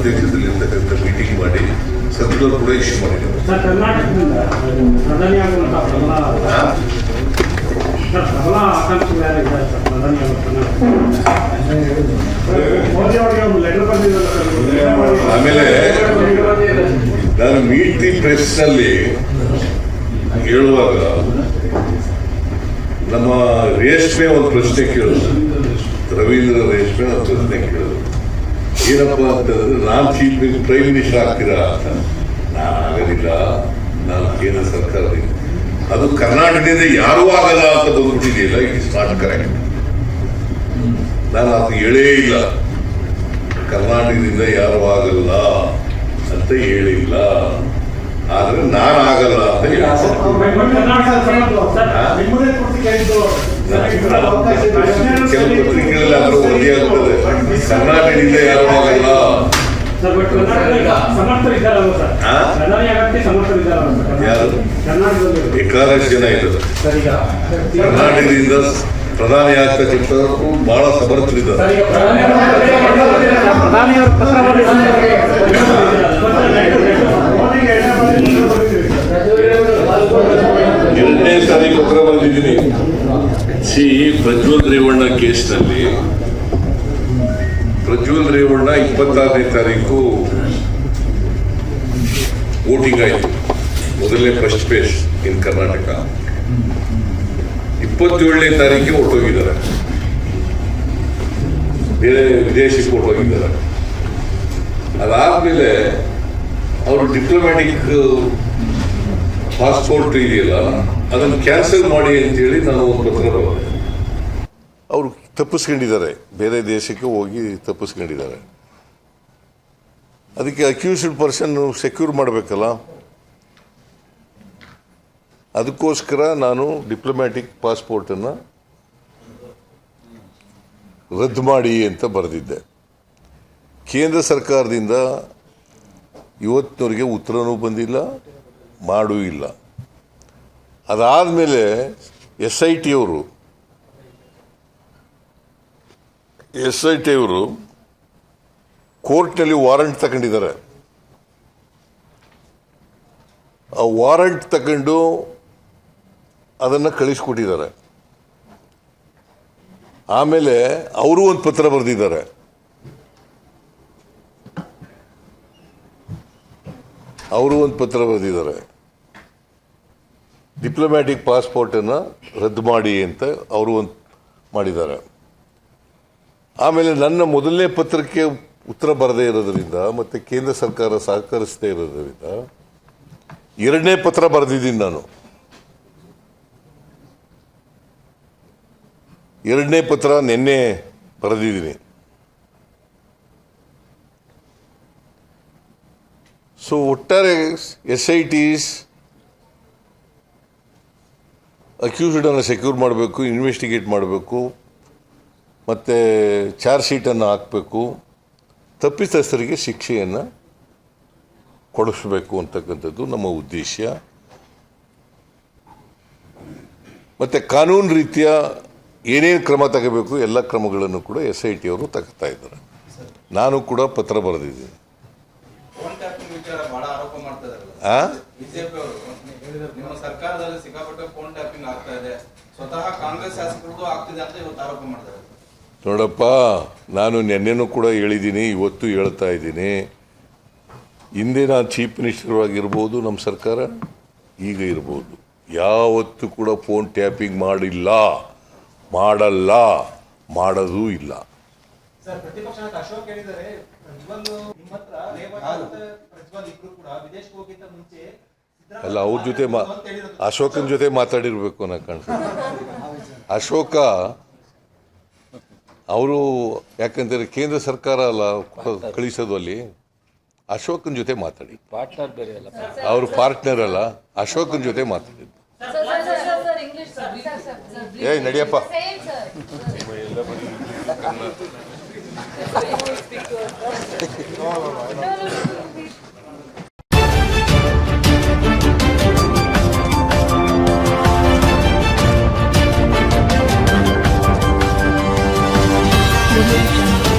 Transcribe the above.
ಅಧ್ಯಕ್ಷತೆಯಲ್ಲಿರ್ತಕ್ಕಂಥ meeting ಮಾಡಿ circular ಕೂಡ issue ಮಾಡಿದ್ದಾರೆ ಆಮೇಲೆ ನಾನು ಮೀಟ್ ದಿ ಪ್ರೆಸ್ನಲ್ಲಿ ಹೇಳುವಾಗ ನಮ್ಮ ರೇಷ್ಮೆ ಒಂದು ಪ್ರಶ್ನೆ ಕೇಳಿದ್ರು. ರವೀಂದ್ರ ರೇಷ್ಮೆ ಒಂದು ಪ್ರಶ್ನೆ ಕೇಳಿದ್ರು. ಏನಪ್ಪ ಅಂತಂದ್ರೆ ನಾನು ಚೀಫ್ ಮಿನಿಸ್ಟರ್ ಪ್ರೈಮ್ ಮಿನಿಸ್ಟರ್ ಆಗ್ತೀರಾ ಅಂತ ನಾನು ಆಗಲಿಲ್ಲ ನಾನು ಕೇಂದ್ರ ಸರ್ಕಾರದಿಂದ ಅದು ಕರ್ನಾಟಕದಿಂದ ಯಾರೂ ಆಗಲ್ಲ ಅಂತ ಬಂದ್ಬಿಟ್ಟಿದೆಯಲ್ಲ ಇಟ್ ಇಸ್ ನಾಟ್ ಕರೆಕ್ಟ್ ನಾನು ಅದು ಹೇಳೇ ಇಲ್ಲ ಕರ್ನಾಟಕದಿಂದ ಯಾರು ಆಗಲ್ಲ ಅಂತ ಹೇಳಿಲ್ಲ ಆದ್ರೆ ನಾನು ಆಗಲ್ಲ ಅಂತ ಹೇಳಿ ನಿಮ್ಮದೇ ಪೂರ್ತಿ ಕೇಳಿದ್ದು ಕೆಲವು ಪತ್ರಿಕೆಗಳಲ್ಲಿ ಕರ್ನಾಟಕದಿಂದ ಯಾರು ಆಗಲ್ಲ ಸರ್ ಸರ್ ಸರ್ ಯಾರು? ಜನ ಸರ್ ಕರ್ನಾಟಕದಿಂದ ಪ್ರಧಾನಿ ಆಗ್ತಕ್ಕಂಥವ್ರು ಬಹಳ ಸಮರ್ಥರಿದ್ದಾರೆ ಸರ್ ಅವರು ಎರಡನೇ ತಾರೀಕು ಪತ್ರ ಬರೆದಿದ್ದೀನಿ ಸಿ ಪ್ರಜ್ವಲ್ ರೇವಣ್ಣ ಕೇಸ್ನಲ್ಲಿ. ಪ್ರಜ್ವಲ್ ರೇವಣ್ಣ ಇಪ್ಪತ್ತಾರನೇ ತಾರೀಕು ವೋಟಿಂಗ್ ಆಯಿತು. ಮೊದಲನೇ ಫಸ್ಟ್ ಫೇಸ್ ಇನ್ ಕರ್ನಾಟಕ. ಇಪ್ಪತ್ತೇಳನೇ ತಾರೀಕಿಗೆ ಹೊರಟೋಗಿದ್ದಾರೆ. ಬೇರೆ ವಿದೇಶಕ್ಕೆ ಹೊರಟೋಗಿದ್ದಾರೆ. ಅದಾದಮೇಲೆ ಅವರು ಡಿಪ್ಲೊಮ್ಯಾಟಿಕ್ ಪಾಸ್ಪೋರ್ಟ್ ಇದೆಯಲ್ಲ ಅದನ್ನು ಕ್ಯಾನ್ಸಲ್ ಮಾಡಿ ಅಂತೇಳಿ ನಾನು ಒಂದು ಪತ್ರ ಅವರು ತಪ್ಪಿಸ್ಕೊಂಡಿದ್ದಾರೆ. ಬೇರೆ ದೇಶಕ್ಕೆ ಹೋಗಿ ತಪ್ಪಿಸ್ಕೊಂಡಿದ್ದಾರೆ. ಅದಕ್ಕೆ ಅಕ್ಯೂಸ್ಡ್ ಪರ್ಸನ್ ಸೆಕ್ಯೂರ್ ಮಾಡಬೇಕಲ್ಲ. ಅದಕ್ಕೋಸ್ಕರ ನಾನು ಡಿಪ್ಲೊಮ್ಯಾಟಿಕ್ ಪಾಸ್ಪೋರ್ಟನ್ನು ರದ್ದು ಮಾಡಿ ಅಂತ ಬರೆದಿದ್ದೆ. ಕೇಂದ್ರ ಸರ್ಕಾರದಿಂದ ಇವತ್ತಿನವರಿಗೆ ಉತ್ತರನೂ ಬಂದಿಲ್ಲ. ಮಾಡೂ ಇಲ್ಲ. ಅದಾದಮೇಲೆ ಎಸ್ ಐ ಟಿ ಅವರು ಎಸ್ ಐ ಟಿ ಅವರು ಕೋರ್ಟ್ನಲ್ಲಿ ವಾರಂಟ್ ತಗೊಂಡಿದ್ದಾರೆ. ಆ ವಾರಂಟ್ ತಗೊಂಡು ಅದನ್ನು ಕಳಿಸ್ಕೊಟ್ಟಿದ್ದಾರೆ. ಆಮೇಲೆ ಅವರು ಒಂದು ಪತ್ರ ಬರೆದಿದ್ದಾರೆ. ಅವರು ಒಂದು ಪತ್ರ ಬರೆದಿದ್ದಾರೆ. ಡಿಪ್ಲೊಮ್ಯಾಟಿಕ್ ಪಾಸ್ಪೋರ್ಟನ್ನು ರದ್ದು ಮಾಡಿ ಅಂತ ಅವರು ಒಂದು ಮಾಡಿದ್ದಾರೆ. ಆಮೇಲೆ ನನ್ನ ಮೊದಲನೇ ಪತ್ರಕ್ಕೆ ಉತ್ತರ ಬರದೇ ಇರೋದ್ರಿಂದ ಮತ್ತು ಕೇಂದ್ರ ಸರ್ಕಾರ ಸಹಕರಿಸದೇ ಇರೋದರಿಂದ ಎರಡನೇ ಪತ್ರ ಬರೆದಿದ್ದೀನಿ ನಾನು. ಎರಡನೇ ಪತ್ರ ನಿನ್ನೆ ಬರೆದಿದ್ದೀನಿ. ಸೊ ಒಟ್ಟಾರೆ ಎಸ್ ಐ ಟಿಸ್ ಅಕ್ಯೂಸ್ಡನ್ನು ಸೆಕ್ಯೂರ್ ಮಾಡಬೇಕು ಇನ್ವೆಸ್ಟಿಗೇಟ್ ಮಾಡಬೇಕು ಮತ್ತು ಚಾರ್ಜ್ ಶೀಟನ್ನು ಹಾಕಬೇಕು ತಪ್ಪಿತಸ್ಥರಿಗೆ ಶಿಕ್ಷೆಯನ್ನು ಕೊಡಿಸ್ಬೇಕು ಅಂತಕ್ಕಂಥದ್ದು ನಮ್ಮ ಉದ್ದೇಶ. ಮತ್ತು ಕಾನೂನು ರೀತಿಯ ಏನೇನು ಕ್ರಮ ತಗೋಬೇಕು ಎಲ್ಲ ಕ್ರಮಗಳನ್ನು ಕೂಡ ಎಸ್ ಐ ಟಿ ಅವರು ತಗೋತಾ ಇದ್ದಾರೆ. ನಾನು ಕೂಡ ಪತ್ರ ಬರೆದಿದ್ದೀನಿ. ನಿಮ್ಮ ಸರ್ಕಾರದಲ್ಲಿ ಸಿಕ್ಕಾಪಟ್ಟೆ ಫೋನ್ ಟ್ಯಾಪಿಂಗ್ ಆಗ್ತಾ ಇದೆ. ಸ್ವತಃ ಕಾಂಗ್ರೆಸ್ ಶಾಸಕರದ್ದು ಆಗ್ತಿದೆ ಅಂತ ಇವತ್ತು ಆರೋಪ ಮಾಡ್ತಾರೆ ನೋಡಪ್ಪ ನಾನು ನಿನ್ನೆನೂ ಕೂಡ ಹೇಳಿದ್ದೀನಿ ಇವತ್ತು ಹೇಳ್ತಾ ಇದ್ದೀನಿ. ಹಿಂದೆ ನಾನು ಚೀಫ್ ಮಿನಿಸ್ಟರ್ ಆಗಿರ್ಬೋದು ನಮ್ಮ ಸರ್ಕಾರ ಈಗ ಇರ್ಬೋದು. ಯಾವತ್ತೂ ಕೂಡ ಫೋನ್ ಟ್ಯಾಪಿಂಗ್ ಮಾಡಿಲ್ಲ ಮಾಡಲ್ಲ ಮಾಡೋದೂ ಇಲ್ಲ. ಪ್ರತಿಪಕ್ಷ ಅಲ್ಲ ಅವ್ರ ಜೊತೆ ಮಾ ಅಶೋಕನ ಜೊತೆ ಮಾತಾಡಿರಬೇಕು ಅನ್ನೋ ಕಾಣಿಸುತ್ತೆ ಅಶೋಕ ಅವರು ಯಾಕಂದ್ರೆ ಕೇಂದ್ರ ಸರ್ಕಾರ ಅಲ್ಲ ಕಳಿಸೋದು ಅಲ್ಲಿ. ಅಶೋಕನ ಜೊತೆ ಮಾತಾಡಿ. ಪಾರ್ಟ್ನರ್ ಬೇರೆ ಅಲ್ಲ. ಅವರು ಪಾರ್ಟ್ನರ್ ಅಲ್ಲ ಅಶೋಕನ ಜೊತೆ ಮಾತಾಡಿದ್ದು ಏ sir, Revolution.